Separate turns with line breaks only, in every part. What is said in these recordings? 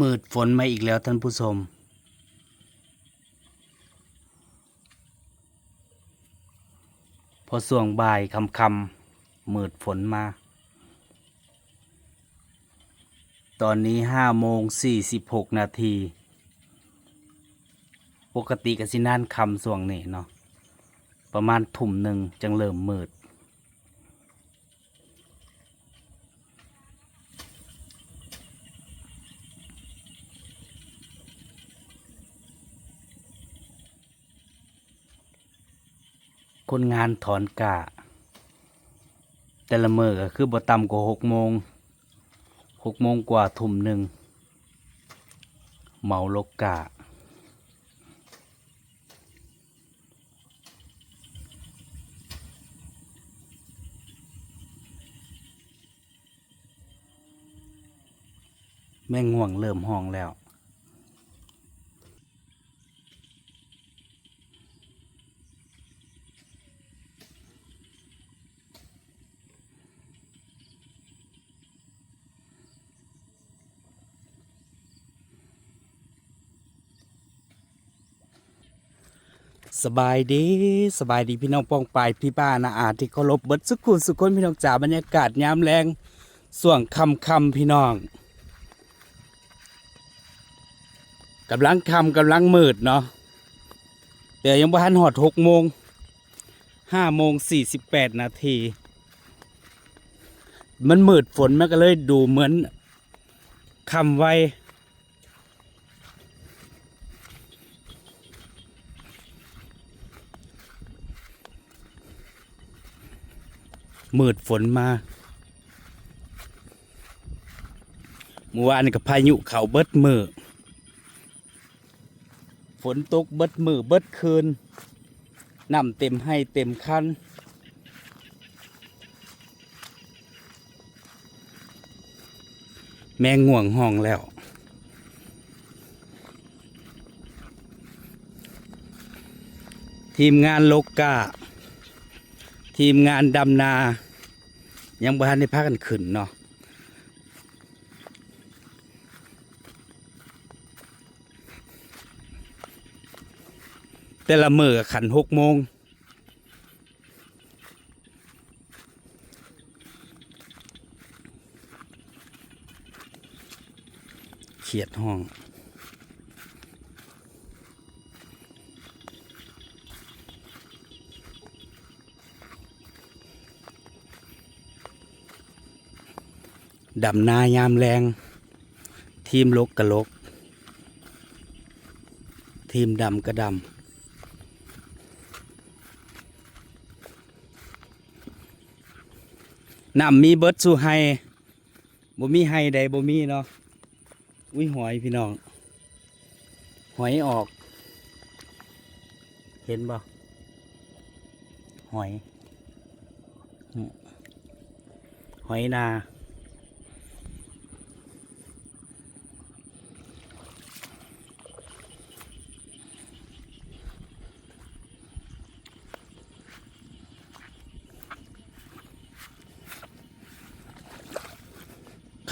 มืดฝนมาอีกแล้วท่านผู้ชม พอส่วงบ่ายคำคำมืดฝนมา ตอนนี้ห้าโมงสี่สิบหกนาที ปกติกสินานคำส่วงนี่เนาะ ประมาณทุ่มหนึ่งจังเริ่มมืด คนงานถอนกะแต่ละมือก็คือบ่ต่ำกว่าหกโมงหกโมงกว่าทุ่มหนึ่งเมาลกกะแม่งห่วงเริ่มห้องแล้ว สบายดีสบายดีพี่น้องป้องปายพี่ป้านาอาที่เคารพเบิดสุขุนสุขคนพี่น้องจ๋าบรรยากาศยามแรงส่วงคำคำพี่น้องกำลังคำกำลังมืดเนาะเดี๋ยวยังบ่ทันหอดหกโมงห้าโมงสี่สิบแปดนาที มันมืดฝนมันก็เลยดูเหมือนคำไว มืดฝนมาเมื่อวานกับพายุเขาเบิดมือฝนตกเบิดมือเบิดคืนน้ำเต็มให้เต็มคันแมงง่วงห้องแล้ว ทีมงานโลกกา ทีมงานดำนา ยังบ้านได้พักกันขึ้นเนาะแต่ละมือขันหกโมงเขียดห้อง ดำนายามแรง ทีมลกกะลก ทีมดำกระดำน้ำมีเบิดสู่ไฮบ่มีไฮใดบ่มีเนาะ อุ้ยหอยพี่น้อง หอยออก เห็นบ่ หอย หอยนา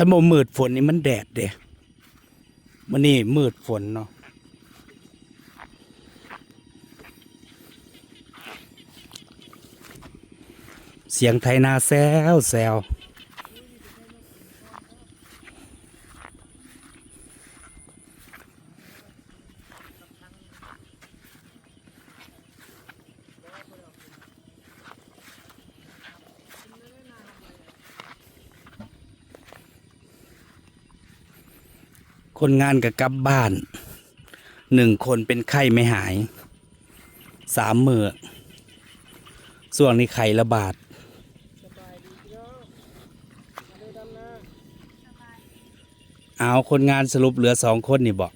ขันโมมืดฝนนี่มันแดดเด้มันนี่มืดฝนเนาะเสียงไทยนาแซวแซว คนงานกับกลับบ้านหนึ่งคนเป็นไข้ไม่หายสามมือส่วนนี้ไข้ระบาดเอาคนงานสรุปเหลือสองคนนี่บอก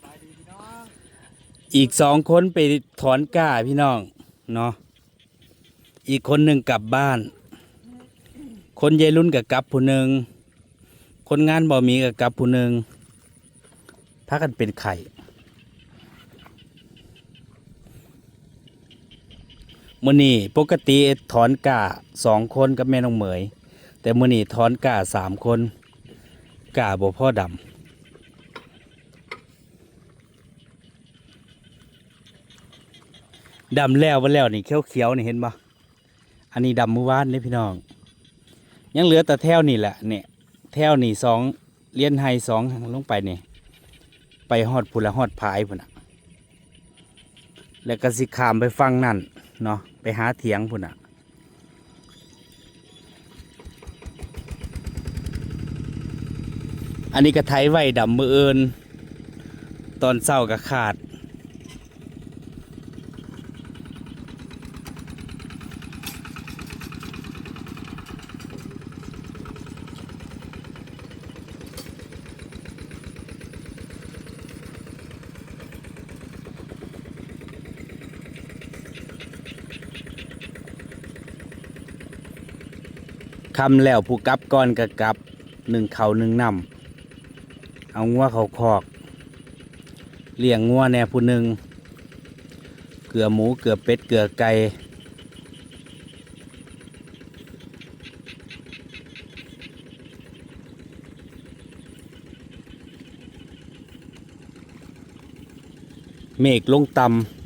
อีกสองคนไปถอนก้าพี่น้องเนาะอีกคนหนึ่งกลับบ้าน คนยายรุ่นกับกลับผู้หนึ่งคนงานบ่มีกับกลับผู้หนึ่ง พากันเป็นไข่มื่อนี้ปกติถอนกาสองคนกับแม่น้องเหมย แต่มื่อนี้ถอนกาสามคนกาบ่พ่อดำดำแล้วมาแล้วนี่เขียวเขียวนี่เห็นปะอันนี้ดำมือวานนี่พี่น้อง ยังเหลือแต่แถวนี่แหละเนี่ยแถวนี่สองเลี้ยนไฮสองลงไปเนี่ย ไปฮอดพุนละฮอดพายพุ่นอะ แล้วก็สิขามไปฟังนั่นเนาะไปหาเถียงพุ่นอะอันนี้ก็ไทยไว้ดำมือเอินตอนเศร้าก็ขาด คำแล้วผู้กลับก่อนก็กลับหนึ่งเขาหนึ่งนำเอางัวเขาคอกเลี้ยงงัวแน่ผู้หนึ่งเกลือหมูเกลือเป็ดเกลือไก่เมฆลงต่ำ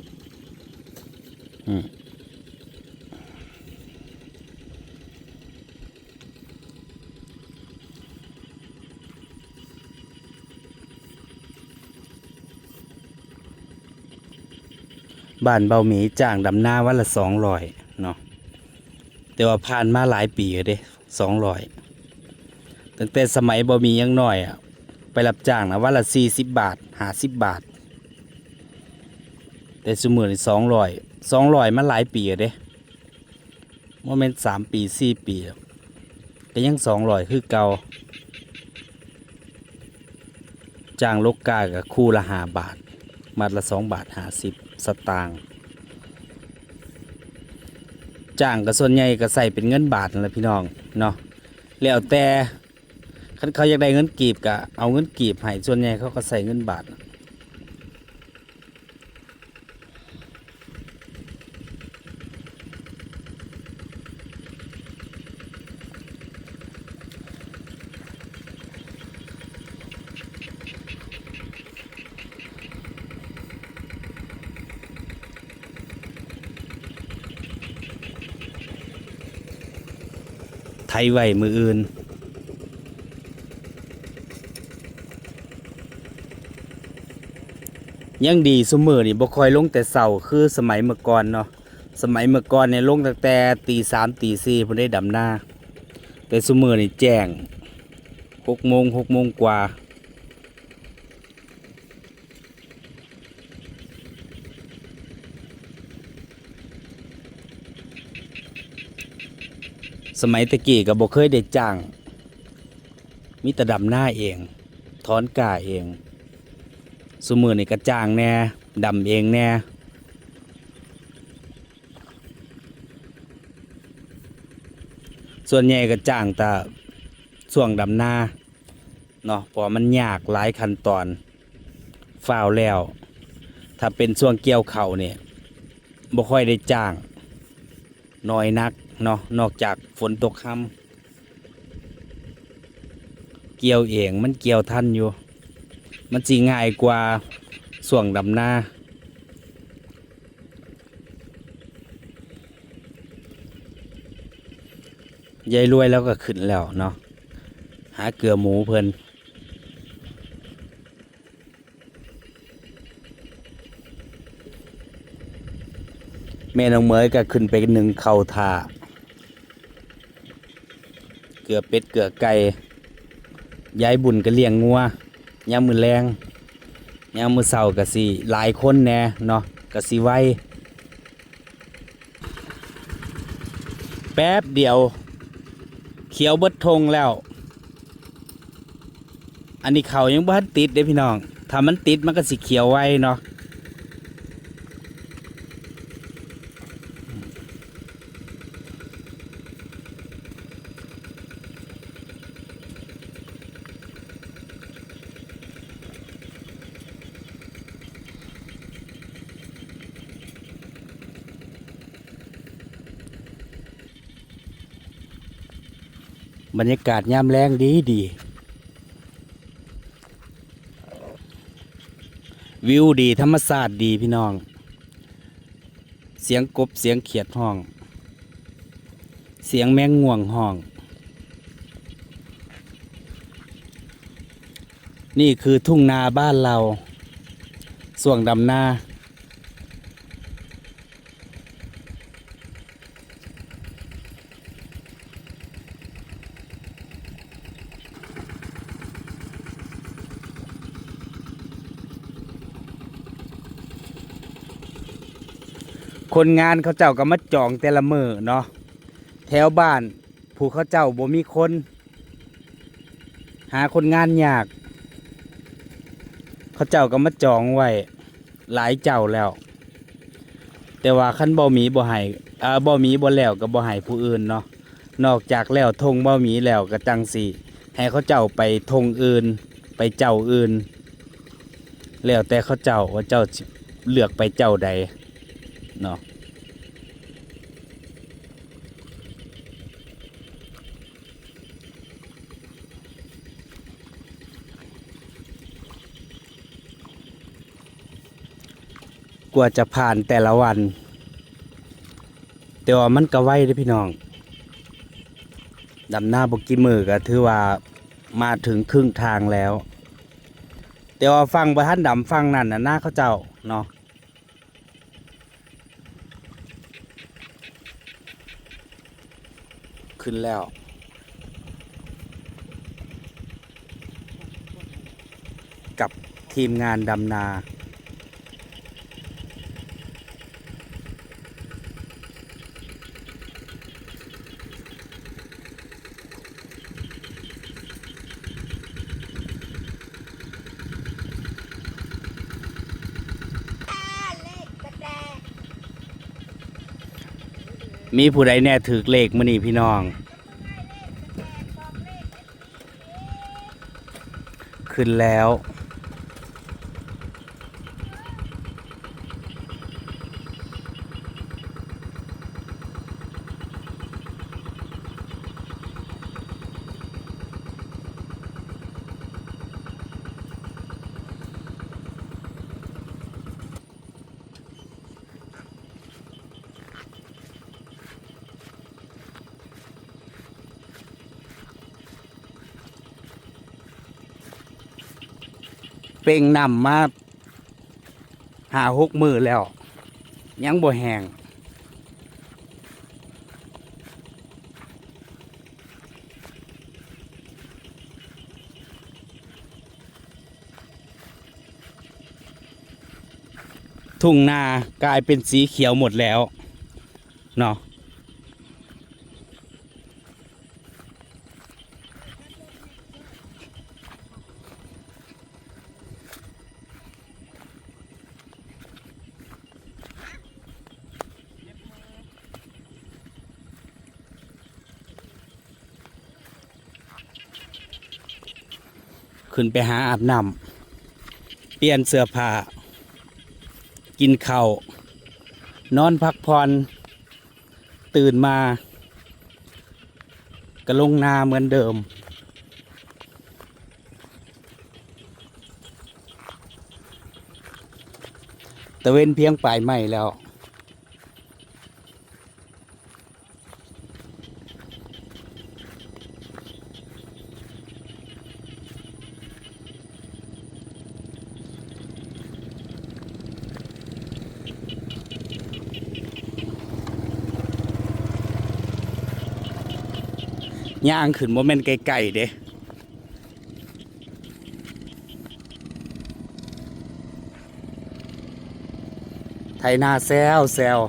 บ้านเบาหมีจ้างดำหน้าวันละสองร้อยเนาะแต่ว่าผ่านมาหลายปีแล้วเด้สองร้อยตั้งแต่สมัยเบาหมียังน้อยอะไปรับจ้างนะวันละสี่สิบบาทหาสิบบาท แต่สมือนี่สองร้อยสองร้อยมาหลายปีแล้วเด้โมเมนต์สามปีสี่ปีก็ยังสองร้อยคือเก่าจ้างลูกกากับคู่ละหาบาท มัดละสองบาทห้าสิบ สตางค์จ้างก็ส่วนใหญ่ก็ใส่เป็นเงินบาทนั่นแหละพี่น้องเนาะแล้วแต่เขาอยากได้เงินกีบก็เอาเงินกีบให้ส่วนใหญ่เขาก็ใส่เงินบาทไท ยไว้มืออื่น ยังดีสมือนี่บ่คอยลงแต่เสาคือสมัยเมื่อก่อนเนาะสมัยเมื่อก่อนเนี่ยลงตั้งแต่ตีสามตีสี่ผมได้ดำหน้า แต่สมือนี่แจ้งหกโมงหกโมงกว่า สมัยตะกี้ก็บ่เคยได้จ้าง มีแต่ดำหน้าเองถอนกาเองสมือนี่ก็จ้างแน่ดำเองแน่ส่วนใหญ่ก็จ้างแต่ส่วงดำหน้าเนาะเพราะมันยากหลายขั้นตอนฝ้าวแล้ว ถ้าเป็นช่วงเกี่ยวเข่าเนี่ยบ่ค่อยได้จ้างน้อยนัก เนาะนอกจากฝนตกค่ำเกี่ยวเองมันเกี่ยวทันอยู่ มันจีง่ายกว่าส่วงดำหน้ายายรวยแล้วก็ขึ้นแล้วเนาะหาเกลือหมูเพิ่นแม่น้องเหมยก็ขึ้นไปหนึ่งเข่าทา ลือเป็ดเกลือไก่ยายบุญก็เลี้ยงงัวยามมือแรงยามมือเสาร์ก็สิหลายคนแน่เนาะก็สิไวแป๊บเดียว เขียวเบิดทงแล้ว อันนี้เขายังบ่ทันติดเด้พี่น้องถ้ามันติดมันก็สิเขียวไว้เนาะ บรรยากาศยามแรงดีดี วิวดีธรรมศาตร์ดีพี่น้อง เสียงกบเสียงเขียดห้อง เสียงแมงง่วงห้อง นี่คือทุ่งนาบ้านเรา ส่วงดำนา คนงานเขาเจ้าก็มาจองแต่ละมือเนาะแถวบ้านผู้เขาเจ้าบ่มีคน หาคนงานยาก เขาเจ้าก็มาจองไว้หลายเจ้าแล้ว แต่ว่าคันบ่มีบ่ให้อ่าบ่มีบ่แล้วก็บ่ให้ผู้อื่นเนาะนอกจากแล้วทงบ่มีแล้วก็จังสิให้เขาเจ้าไปทงอื่น ไปเจ้าอื่น แล้วแต่เขาเจ้าว่าเจ้าเลือกไปเจ้าใด เนาะกว่าจะผ่านแต่ละวัน แต่ว่ามันก็ไวเด้พี่น้องดำหน้าบกิมือก็ถือว่ามาถึงครึ่งทางแล้ว แต่ว่าฟังประท่านดำฟังนั่นนะหน้าเขาเจ้าเนาะ ขึ้นแล้ว กับทีมงานดำนา มีผู้ใดแน่ถือเลขมื้อนี้พี่น้อง ขึ้นแล้ว ป่งนำมาหาหกมือแล้ว ยังบ่แหงทุ่งนากลายเป็นสีเขียวหมดแล้วเนาะ ขึ้นไปหาอาบน้ำเปลี่ยนเสื้อผ้า กินข้าวนอนพักผ่อนตื่นมาก็ลงนาเหมือนเดิม ตะเวนเพียงปลายไม้แล้ว ย่างขึ้นโมเมนต์ไกลๆเด้ไทยนาแซวแซว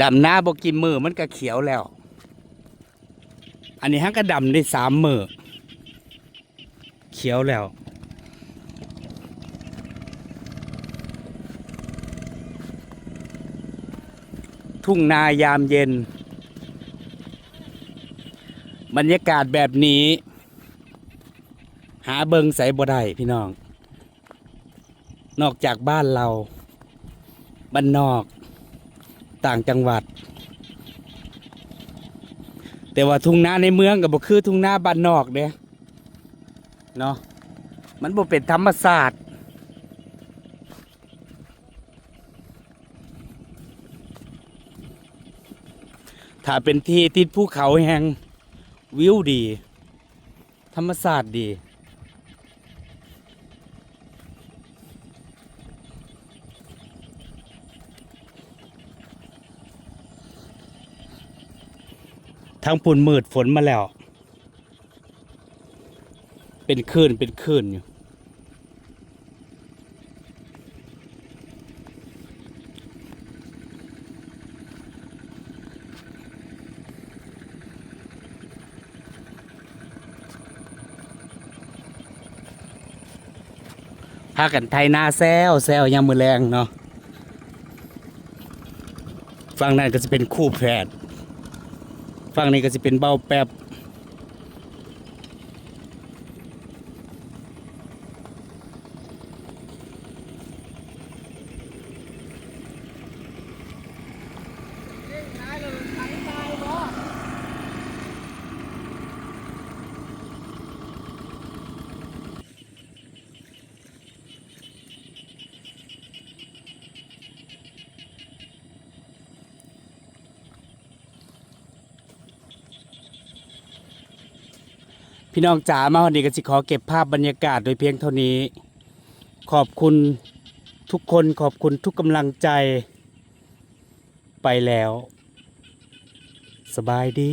ดำหน้าบกินมือมันก็เขียวแล้ว อันนี้ฮักก็ดำได้สามมือเขียวแล้ว ทุ่งนายามเย็น บรรยากาศแบบนี้ หาเบิงใสบ่ได้พี่น้อง นอกจากบ้านเราบ้านนอกต่างจังหวัด แต่ว่าทุ่งนาในเมืองก็บ่คือทุ่งนาบ้านนอกเด้เนาะมันบ่เป็นธรรมศาสตร์ ถ้าเป็นที่ติดภูเขาแห่งวิวดี ธรรมศาสตร์ดีทั้งปุ่นมืดฝนมาแล้ว เป็นคลื่นเป็นคลื่นอยู่ พากันไทยนาแซวแซวยามมือแรงเนาะฝั่งนั้นก็จะเป็นคู่แพร์ฝั่งนี้ก็จะเป็นเบ้าแป๊บ พี่น้องจ๋ามาวันนี้ก็สิขอเก็บภาพบรรยากาศโดยเพียงเท่านี้ ขอบคุณทุกคนขอบคุณทุกกำลังใจไปแล้ว สบายดี